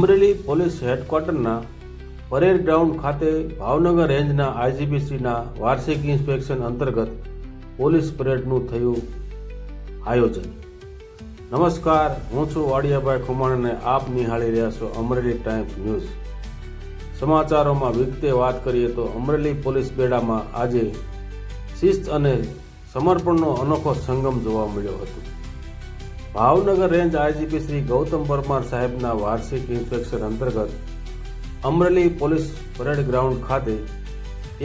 Amreli police હેડક્વાર્ટરના parade ground ખાતે ભાવનગર રેન્જના આઈજીપીસીના વાર્ષિક ઇન્સ્પેક્શન અંતર્ગત પોલીસ પરેડનું થયું આયોજન. નમસ્કાર, હું છું વાડિયાભાઈ ખુમાણ અને આપ નિહાળી રહ્યા છો અમરેલી ટાઈમ્સ ન્યૂઝ. સમાચારોમાં વિગતે વાત કરીએ તો અમરેલી પોલીસ બેડામાં આજે શિસ્ત અને સમર્પણનો અનોખો સંગમ જોવા મળ્યો હતો. ભાવનગર રેન્જ આઈજીપી શ્રી ગૌતમ પરમાર સાહેબના વાર્ષિક ઇન્સ્પેક્શન અંતર્ગત અમરેલી પોલીસ પરેડ ગ્રાઉન્ડ ખાતે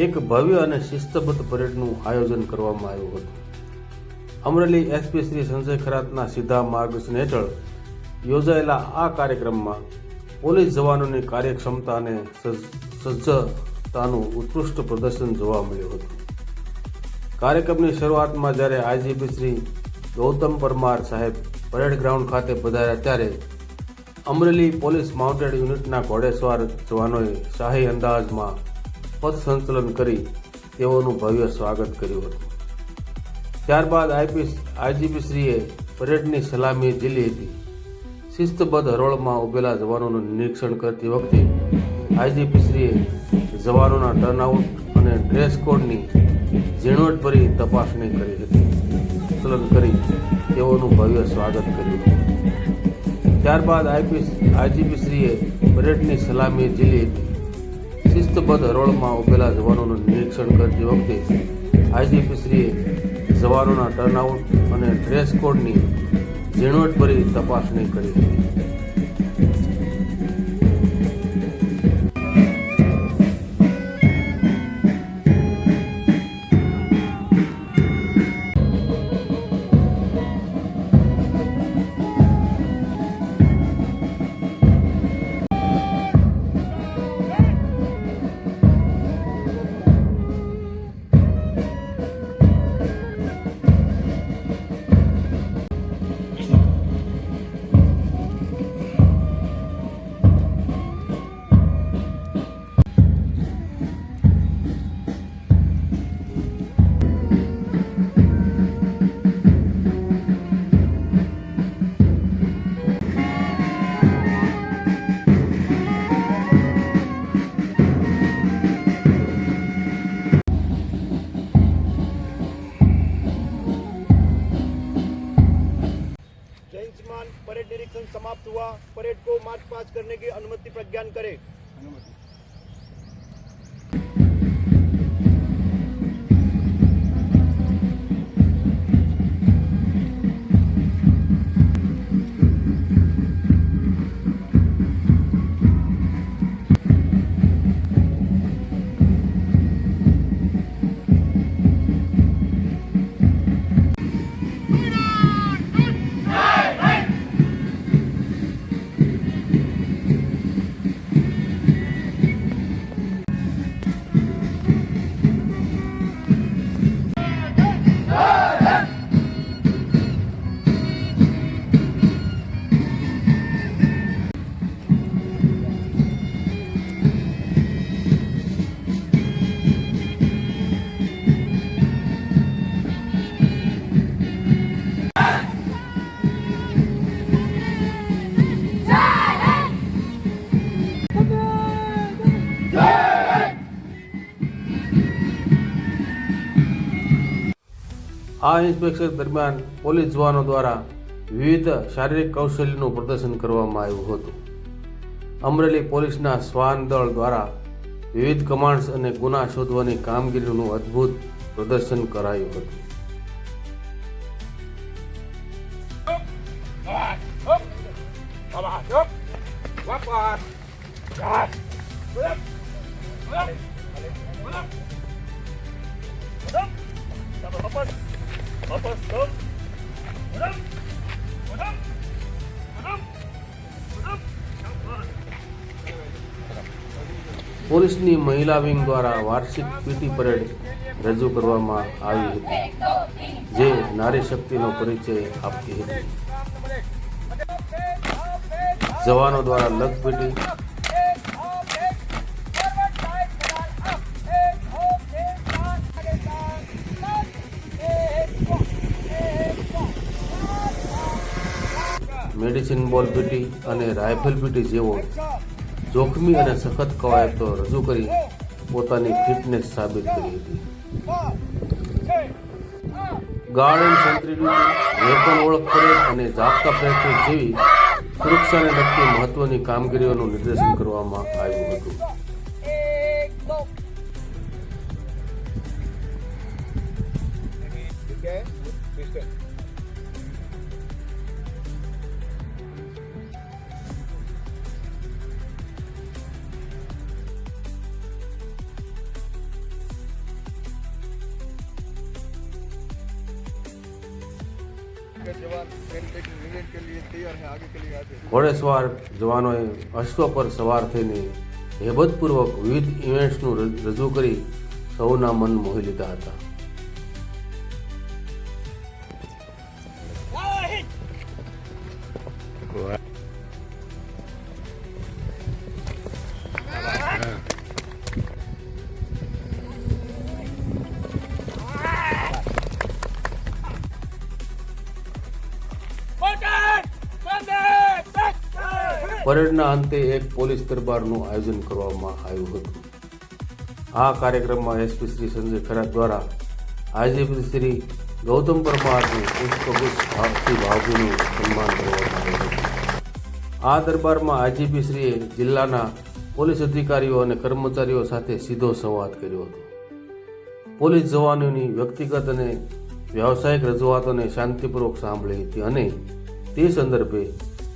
એક ભવ્ય અને શિસ્તબદ્ધ પરેડનું આયોજન કરવામાં આવ્યું હતું. અમરેલી એસપી શ્રી સંજય ખરાતના સીધા માર્ગદર્શન હેઠળ યોજાયેલા આ કાર્યક્રમમાં પોલીસ જવાનોની કાર્યક્ષમતા અને સજ્જતાનું ઉત્કૃષ્ટ પ્રદર્શન જોવા મળ્યું હતું. કાર્યક્રમની શરૂઆતમાં જ્યારે આઈજીપી શ્રી ગૌતમ પરમાર સાહેબ પરેડ ગ્રાઉન્ડ ખાતે પધાર્યા ત્યારે અમરેલી પોલીસ માઉન્ટેડ યુનિટના ઘોડેસવાર જવાનોએ શાહી અંદાજમાં પથ સંચલન કરી તેઓનું ભવ્ય સ્વાગત કર્યું હતું. ત્યારબાદ આઈપી આઈજીપી શ્રીએ પરેડની સલામી ઝીલી હતી. શિસ્તબદ્ધ હરોળમાં ઉભેલા જવાનોનું નિરીક્ષણ કરતી વખતે આઈજીપી શ્રીએ જવાનોના ટર્નઆઉટ અને ડ્રેસ કોડની ઝીણવટભરી તપાસણી કરી હતી. સંકલન કરી તેઓનું ભવ્ય સ્વાગત કર્યું. ત્યારબાદ આઈપી આઈજીપી શ્રીએ પરેડની સલામી ઝીલી શિસ્તબદ્ધ હરોળમાં ઉભેલા જવાનોનું નિરીક્ષણ કરતી વખતે આઈજીપી શ્રીએ જવાનોના ટર્નઆઉટ અને ડ્રેસ કોડની ઝીણવટભરી તપાસણી કરી હતી. परेड निरीक्षण समाप्त हुआ परेड को मार्च पास करने की अनुमति प्रज्ञान करें આ ઇન્સ્પેક્શન દરમિયાન પોલીસ જવાનો દ્વારા વિવિધ શારીરિક કૌશલ્યનું પ્રદર્શન કરવામાં આવ્યું હતું અમરેલી પોલીસના શ્વાન દળ દ્વારા વિવિધ કમાન્ડ્સ અને ગુના શોધવાની કામગીરીનું અદ્ભુત પ્રદર્શન કરાયું હતું પોલીસની મહિલા વિંગ દ્વારા વાર્ષિક પીટી પરેડ રજૂ કરવામાં આવી હતી, જે નારી શક્તિનો પરિચય આપતી હતી. જવાનો દ્વારા log PT medicine ball PT અને રાઇફલ પીટી જેવો જોખમી અને સખત કવાયતો રજૂ કરી પોતાની ફિટનેસ સાબિત કરી હતી. ગાર્ડન સેન્ટ્રી વેપન ઓળખ કરે અને જાપતા પ્રેક્ટિસ જેવી સુરક્ષાને લગતી મહત્વની કામગીરીઓનું નિર્દેશન કરવામાં આવ્યું હતું. ઘોડેસવાર જવાનોએ અશ્વ પર સવાર થઈને હેબતપૂર્વક વિવિધ ઇવેન્ટ્સનું રજૂ કરી સૌના મન મોહી લીધા હતા પરેડના અંતે એક પોલીસ દરબારનું આયોજન કરવામાં આવ્યું હતું. આ કાર્યક્રમમાં એસપી શ્રી સંજય ખરા દ્વારા આઈજીપી શ્રી ગૌતમ પરમારનું પુષ્પગુચ્છ ભાવથી ભાવભીનું સન્માન કરવામાં આવ્યું હતું. આ દરબારમાં આઈજીપી શ્રીએ જિલ્લાના પોલીસ અધિકારીઓ અને કર્મચારીઓ સાથે સીધો સંવાદ કર્યો હતો. પોલીસ જવાનોની વ્યક્તિગત અને વ્યાવસાયિક રજૂઆતોને શાંતિપૂર્વક સાંભળી હતી અને તે સંદર્ભે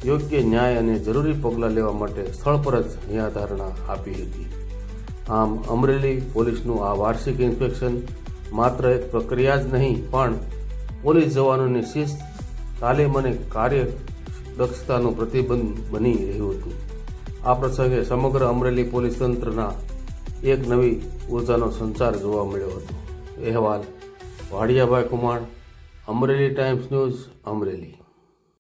યોગ્ય ન્યાય અને જરૂરી પગલાં લેવા માટે સ્થળ પર જ ન્યાયધારણા આપી હતી. આમ, અમરેલી પોલીસનું આ વાર્ષિક ઇન્સ્પેક્શન માત્ર એક પ્રક્રિયા જ નહીં, પણ પોલીસ જવાનોની શિસ્ત, તાલીમ અને કાર્ય દક્ષતાનું પ્રતિબંધ બની રહ્યું હતું. આ પ્રસંગે સમગ્ર અમરેલી પોલીસ તંત્રના એક નવી ઉર્જાનો સંચાર જોવા મળ્યો હતો. અહેવાલ, વાડિયાભાઈ કુમાર, અમરેલી ટાઈમ્સ ન્યૂઝ, અમરેલી.